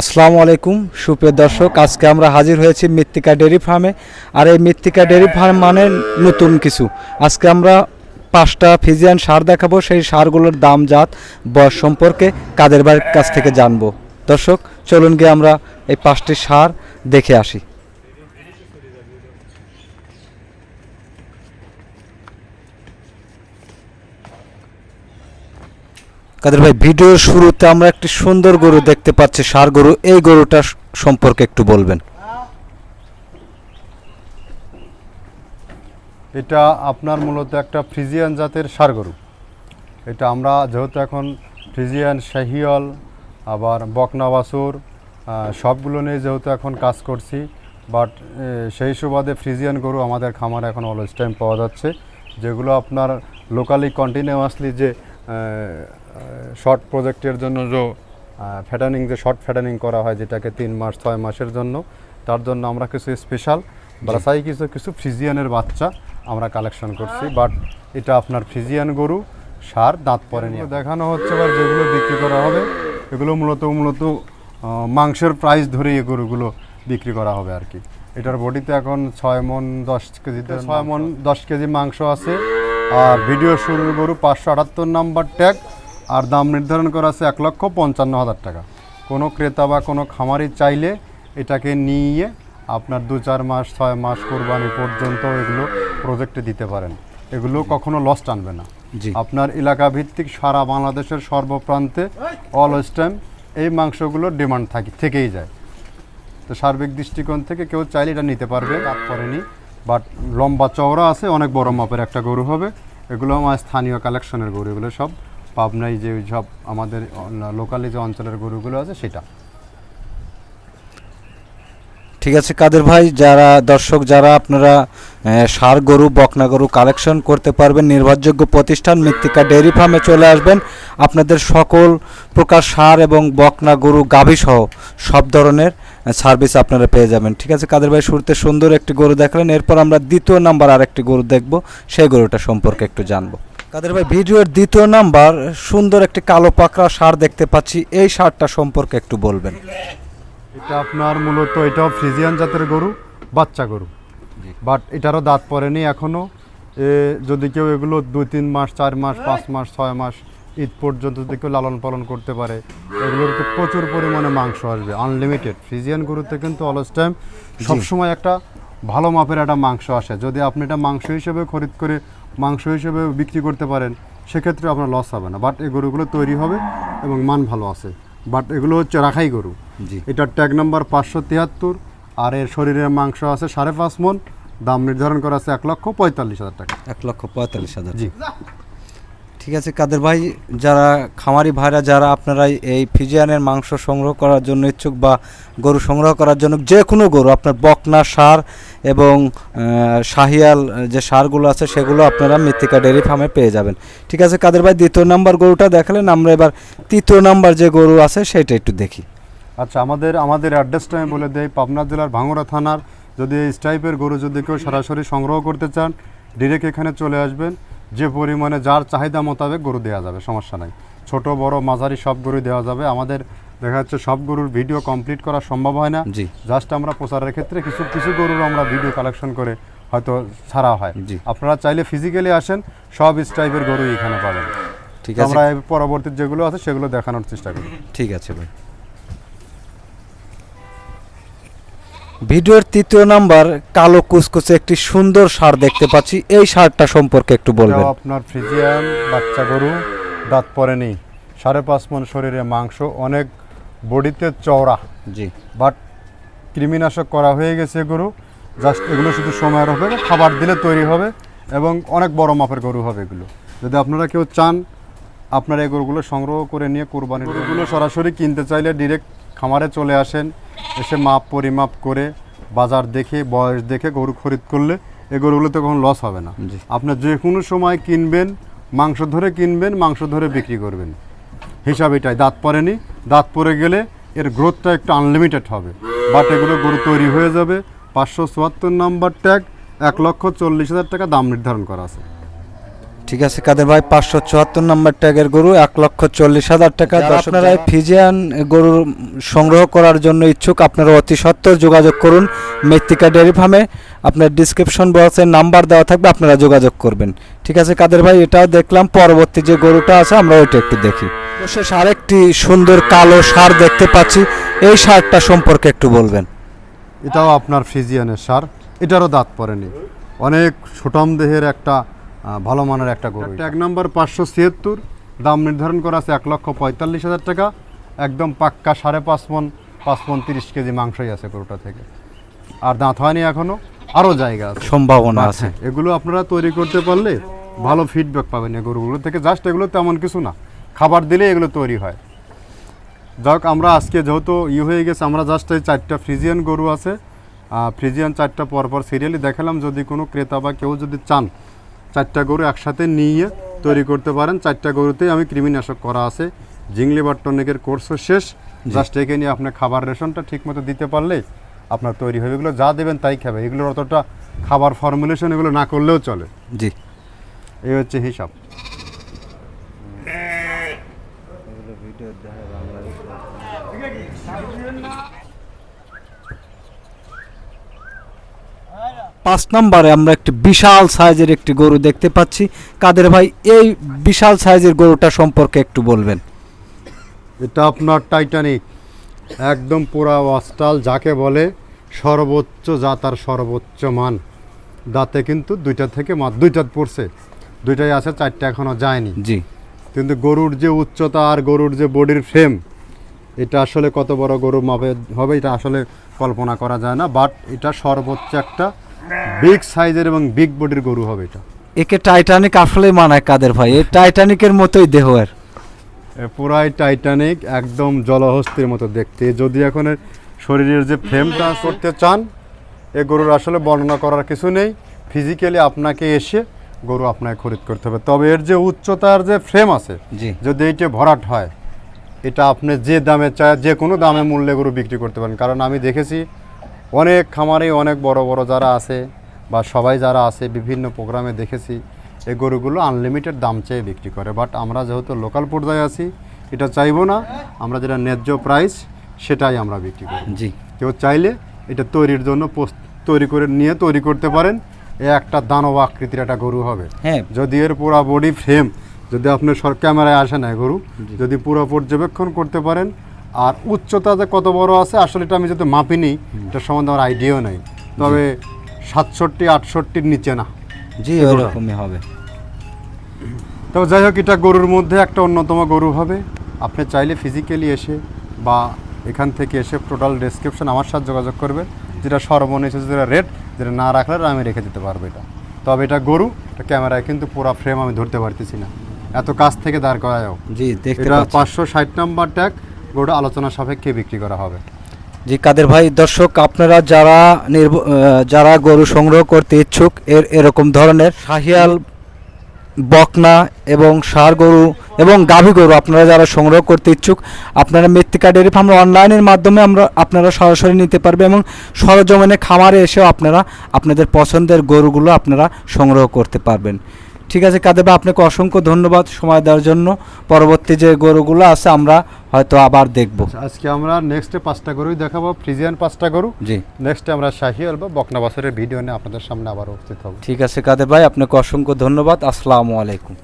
আসসালামু আলাইকুম, সুপ্রিয় দর্শক, আজকে আমরা হাজির হয়েছি মৃত্তিকা ডেরি ফার্মে। আর এই মৃত্তিকা ডেরি ফার্ম মানে নতুন কিছু। আজকে আমরা পাঁচটা ফিজিয়ান সার দেখাবো, সেই সারগুলোর দাম, জাত, বয়স সম্পর্কে কাদের বাড়ির কাছ থেকে জানব। দর্শক, চলুন গিয়ে আমরা এই পাঁচটি সার দেখে আসি। কাদের ভাই, ভিডিওর শুরুতে আমরা একটি সুন্দর গরু দেখতে পাচ্ছি। সার গরু, এই গরুটা সম্পর্কে একটু বলবেন। এটা আপনার মূলত একটা ফ্রিজিয়ান জাতের সার গরু। এটা আমরা যেহেতু এখন ফ্রিজিয়ান শাহিয়ল আবার বকনা বাছুর সবগুলো নিয়ে যেহেতু এখন কাজ করছি বাট সেই সুবাদে ফ্রিজিয়ান গরু আমাদের খামারে এখন অলওয়েজ টাইম পাওয়া যাচ্ছে, যেগুলো আপনার লোকালি কন্টিনিউয়াসলি যে শর্ট প্রজেক্টের জন্য যে ফ্যাটানিং যে শর্ট ফ্যাটানিং করা হয় যেটাকে তিন মাস ছয় মাসের জন্য তার জন্য আমরা কিছু স্পেশাল বাসাই কিছু কিছু ফ্রিজিয়ানের বাচ্চা আমরা কালেকশন করছি। বাট এটা আপনার ফ্রিজিয়ান গরু সার দাঁত পরে নিয়ে। দেখানো হচ্ছে বা যেগুলো বিক্রি করা হবে এগুলো মূলত মূলত মাংসের প্রাইস ধরে এই গরুগুলো বিক্রি করা হবে আর কি। এটার বডিতে এখন ছয় মন দশ কেজিতে ছয় মন দশ কেজি মাংস আছে। আর ভিডিও শুরুর গরু পাঁচশো আটাত্তর নাম্বার ট্যাগ আর দাম নির্ধারণ করা আছে এক লক্ষ পঞ্চান্ন হাজার টাকা। কোনো ক্রেতা বা কোনো খামারি চাইলে এটাকে নিয়ে আপনার দু চার মাস ছয় মাস কোরবানি পর্যন্ত এগুলো প্রজেক্টে দিতে পারেন। এগুলো কখনো লস টানবে না। জি। আপনার এলাকা ভিত্তিক সারা বাংলাদেশের সর্বপ্রান্তে অল টাইম এই মাংসগুলোর ডিমান্ড থাকে থেকেই যায়। তো সার্বিক দৃষ্টিকোণ থেকে কেউ চাইলে এটা নিতে পারবে তার পরেনি বাট লম্বা চওড়া আছে, অনেক বড় মাপের একটা গরু হবে। এগুলো আমার স্থানীয় কালেকশনের গরু, এগুলো সব পাবনায় যে সব আমাদের লোকালি যে অঞ্চলের গরুগুলো আছে সেটা। ঠিক আছে, কাদের ভাই, যারা দর্শক, যারা আপনারা ষাঁড় গরু, বকনা গরু কালেকশন করতে পারবেন, নির্ভরযোগ্য প্রতিষ্ঠান মৃত্তিকা ডেয়ারি ফার্মে চলে আসবেন। আপনাদের সকল প্রকার সার এবং বকনা গরু, গাভী সহ সব ধরনের সার্ভিস আপনারা পেয়ে যাবেন। ঠিক আছে কাদের ভাই শুরুতে সুন্দর একটি গরু দেখালেন এরপর আমরা দ্বিতীয় নাম্বার আরেকটি গরু দেখব সেই গরুটা সম্পর্কে একটু জানব। কাদের ভাই ভিডিওর দ্বিতীয় নাম্বার সুন্দর একটি কালো পাকড়া সার দেখতে পাচ্ছি এই সারটা সম্পর্কে একটু বলবেন। এটা আপনার মূলত এটাও ফ্রিজিয়ান জাতের গরু বাচ্চা গরু। বাট এটারও দাঁত পড়েনি এখনও যদি কেউ এগুলো দুই তিন মাস চার মাস পাঁচ মাস ছয় মাস ঈদ পর্যন্ত যদি কেউ লালন পালন করতে পারে এগুলোর তো প্রচুর পরিমাণে মাংস আসবে আনলিমিটেড ফ্রিজিয়ান গরুতে কিন্তু অলস টাইম সবসময় একটা ভালো মাপের একটা মাংস আসে। যদি আপনি এটা মাংস হিসেবে খরিদ করে মাংস হিসেবে বিক্রি করতে পারেন সেক্ষেত্রে আপনার লস হবে না। বাট এই গরুগুলো তৈরি হবে এবং মান ভালো আছে। বাট এগুলো হচ্ছে রাখাই গরু। জি। এটার ট্যাগ নাম্বার পাঁচশো তিয়াত্তর আর এর শরীরের মাংস আছে সাড়ে পাঁচ মন দাম নির্ধারণ করা আছে এক লক্ষ পঁয়তাল্লিশ হাজার টাকা। এক লক্ষ পঁয়তাল্লিশ হাজার। জি। ঠিক আছে, কাদের ভাই, যারা খামারি ভাইরা, যারা আপনারা এই ফিজিয়ানের মাংস সংগ্রহ করার জন্য ইচ্ছুক বা গরু সংগ্রহ করার জন্য যে কোনো গরু, আপনার বকনা, সার এবং শাহিয়াল যে সারগুলো আছে সেগুলো আপনারা মৃত্তিকা ডেয়ারি ফার্মে পেয়ে যাবেন। ঠিক আছে, কাদের ভাই, দ্বিতীয় নাম্বার গরুটা দেখালেন, আমরা এবার তৃতীয় নাম্বার যে গরু আছে সেটা একটু দেখি। আচ্ছা আমাদের আমাদের অ্যাড্রেসটা আমি বলে দেই, পাবনা জেলার ভাঙড়া থানার। যদি এই টাইপের গরু যদি কেউ সরাসরি সংগ্রহ করতে চান ডিরেক্ট এখানে চলে আসবেন। যে পরিমাণে যার চাহিদা মোতাবেক গরু দেওয়া যাবে সমস্যা নাই। ছোট বড় মাঝারি সব গরু দেওয়া যাবে। আমাদের দেখা যাচ্ছে সব গরুর ভিডিও কমপ্লিট করা সম্ভব হয় না। জি। জাস্ট আমরা প্রচারের ক্ষেত্রে কিছু কিছু গরুর আমরা ভিডিও কালেকশন করে হয়তো ছাড়া হয়। জি। আপনারা চাইলে ফিজিক্যালি আসেন সব টাইপের গরু এখানে পাবেন। ঠিক আছে। আমরা পরবর্তী যেগুলো আছে সেগুলো দেখানোর চেষ্টা করি। ঠিক আছে ভাই। ভিডিওর তৃতীয় নাম্বার কালো কুচকুচে একটি সুন্দর সার দেখতে পাচ্ছি। এই সারটা সম্পর্কে একটু বলবেন। আপনার ফ্রিজিয়ান বাচ্চা গরু দাঁত পড়েনি সাড়ে পাঁচ মন শরীরে মাংস অনেক বডিতে চওড়া। জি। বাট কৃমিনাশক করা হয়ে গেছে গরু। জাস্ট এগুলো শুধু সময়ের হবে খাবার দিলে তৈরি হবে এবং অনেক বড় মাপের গরু হবে এগুলো। যদি আপনারা কেউ চান আপনারা এই গরুগুলো সংগ্রহ করে নিয়ে কোরবানির গরুগুলো সরাসরি কিনতে চাইলে ডিরেক্ট খামারে চলে আসেন। এসে মাপ পরিমাপ করে বাজার দেখে বয়স দেখে গরু খরিদ করলে এই গরুগুলোতে কোনো লস হবে না। আপনার যে কোনো সময় কিনবেন মাংস ধরে কিনবেন মাংস ধরে বিক্রি করবেন। হিসাব এটাই দাঁত পড়েনি দাঁত পরে গেলে এর গ্রোথটা একটু আনলিমিটেড হবে। বাট এগুলো গরু তৈরি হয়ে যাবে পাঁচশো চুয়াত্তর নাম্বার ট্যাগ এক লক্ষ চল্লিশ হাজার টাকা দাম নির্ধারণ করা আছে। ঠিক আছে কাদের ভাই? পাঁচশো চুয়াত্তর নম্বর ট্যাগের গরু এক লক্ষ চল্লিশ হাজার টাকা। আপনারা ফিজিয়ান গরু সংগ্রহ করার জন্য ইচ্ছুক আপনারা অতি সত্ত্বর যোগাযোগ করুন মৃত্তিকা ডেয়ারি ফার্মে। আপনার ডিসক্রিপশন বক্সে নাম্বার দেওয়া থাকবে আপনারা যোগাযোগ করবেন। ঠিক আছে কাদের ভাই? এটাও দেখলাম পরবর্তী যে গরুটা আছে আমরা ওইটা একটু দেখি। শেষ আরেকটি সুন্দর কালো সার দেখতে পাচ্ছি এই সারটা সম্পর্কে একটু বলবেন। এটাও আপনার ফিজিয়ানের সার এটারও দাঁত পড়েনি। অনেক সুটম দেহের একটা ভালো মানের একটা গরু এক নম্বর পাঁচশো ছিয়াত্তর দাম নির্ধারণ করা আছে এক লক্ষ পঁয়তাল্লিশ হাজার টাকা। একদম পাক্কা সাড়ে পাঁচ মন পাঁচ মন তিরিশ কেজি মাংসই আছে গরুটা থেকে। আর দাঁত হয়নি এখনও আরও জায়গা আছে। সম্ভাবনা আছে। এগুলো আপনারা তৈরি করতে পারলে ভালো ফিডব্যাক পাবেন এই গরুগুলো থেকে। জাস্ট এগুলো তেমন কিছু না। খাবার দিলে এগুলো তৈরি হয়। যাক আমরা আজকে যেহেতু ই হয়ে গেছে আমরা জাস্ট এই চারটা ফ্রিজিয়ান গরু আছে। ফ্রিজিয়ান চারটা পরপর সিরিয়ালি দেখালাম। যদি কোনো ক্রেতা বা কেউ যদি চান চারটা গরু একসাথে নিয়ে তৈরি করতে পারেন। চারটা গরুতেই আমি কৃমিনাশক করা আছে। জিংলি বা টনিকের কোর্সও শেষ। জাস্ট একে নিয়ে আপনি খাবার রেশনটা ঠিকমতো দিতে পারলে আপনার তৈরি হবে। এগুলো যা দেবেন তাই খাবে। এগুলোর অতটা খাবার ফর্মুলেশন এগুলো না করলেও চলে। জি। এই হচ্ছে হিসাব। পাঁচ নম্বরে আমরা একটি বিশাল সাইজের একটি গরু দেখতে পাচ্ছি। কাদের ভাই এই বিশাল সাইজের গরুটা সম্পর্কে একটু বলবেন। এটা আপনার টাইটানিক একদম পুরা অস্টাল যাকে বলে সর্বোচ্চ জাতার সর্বোচ্চ মান। দাঁতে কিন্তু দুইটা থেকে মাত্র দুইটা পড়ছে দুইটাই আছে চারটা এখনও যায়নি। জি। কিন্তু গরুর যে উচ্চতা আর গরুর যে বডির ফ্রেম এটা আসলে কত বড় গরু মাপে হবে এটা আসলে কল্পনা করা যায় না বাট এটা সর্বোচ্চ একটা বিগ সাইজের এবং বিগ বডির গরু হবে এটা। একে টাইটানিক আসলে মানায় কাদের ভাই? এই টাইটানিকের মতোই দেহ আর পুরাই টাইটানিক একদম জলহস্তির মতো দেখতে। যদি এখন শরীরের যে ফ্রেম ফ্রেমটা করতে চান এ গরুর আসলে বর্ণনা করার কিছু নেই। ফিজিক্যালি আপনাকে এসে গরু আপনাকে খরিদ করতে হবে। তবে এর যে উচ্চতার যে ফ্রেম আছে জি। যদি এইটা ভরাট হয় এটা আপনি যে দামে চায় যে কোনো দামে মূল্যে গরু বিক্রি করতে পারেন। কারণ আমি দেখেছি অনেক খামারে অনেক বড় বড় যারা আছে বা সবাই যারা আছে বিভিন্ন প্রোগ্রামে দেখেছি এই গরুগুলো আনলিমিটেড দাম চেয়ে বিক্রি করে। বাট আমরা যেহেতু লোকাল পর্যায়ে আছি এটা চাইব না। আমরা যেটা ন্যায্য প্রাইস সেটাই আমরা বিক্রি করি জি। কেউ চাইলে এটা তৈরির জন্য তৈরি করে নিয়ে তৈরি করতে পারেন। এ একটা দানব আকৃতির একটা গরু হবে। হ্যাঁ। যদি এর পুরো বডি ফ্রেম যদি আপনি সর ক্যামেরায় আসে না গরু যদি পুরো পর্যবেক্ষণ করতে পারেন। আর উচ্চতা যে কত বড় আছে আসলে এটা আমি যদি মাপিনি এটা সম্বন্ধে আমার আইডিয়াও নেই। তবে সাতষট্টি আটষট্টির নিচে না। জি ওরকমই হবে। তো যাই হোক এটা গরুর মধ্যে একটা অন্যতম গরু হবে। আপনি চাইলে ফিজিক্যালি এসে বা এখান থেকে এসে টোটাল ডেসক্রিপশন আমার সাথে যোগাযোগ করবে। যেটা সর্বনিম্ন যেটা রেট যেটা না রাখলে আমি রেখে দিতে পারব এটা। তবে এটা গরু এটা ক্যামেরায় কিন্তু পুরো ফ্রেম আমি ধরতে পারতেছি না। এত কাছ থেকে দাঁড় করা যাও জি দেখতে পাচ্ছি। পাঁচশো ষাট নাম্বার ট্যাগ গরুটা আলোচনা সাপেক্ষে বিক্রি করা হবে। জি, কাদের ভাই, দর্শক, আপনারা যারা যারা গরু সংগ্রহ করতে ইচ্ছুক, এর, এরকম ধরনের শাহিয়াল, বকনা এবং ষাঁড় গরু এবং গাভী গরু আপনারা যারা সংগ্রহ করতে ইচ্ছুক, আপনারা মৃত্তিকা ডেয়ারি ফার্ম অনলাইনের মাধ্যমে আমরা, আপনারা সরাসরি নিতে পারবে এবং সরজমিনে খামারে এসেও আপনারা আপনাদের পছন্দের গরুগুলো আপনারা সংগ্রহ করতে পারবেন। ঠিক আছে কাদের ভাই আপনাকে অসংখ্য ধন্যবাদ সময় দেওয়ার জন্য। পরবর্তী যে গরুগুলো আছে আমরা হয়তো আবার দেখব। আজকে আমরা নেক্সটে পাঁচটা গরুই দেখাবো ফ্রিজিয়ান পাঁচটা গরু। জি। নেক্সটে আমরা শাহিয়াল বা বকনা বাসরের ভিডিও নিয়ে আপনাদের সামনে আবার উপস্থিত হব। ঠিক আছে কাদের ভাই আপনাকে অসংখ্য ধন্যবাদ। আসসালামু আলাইকুম।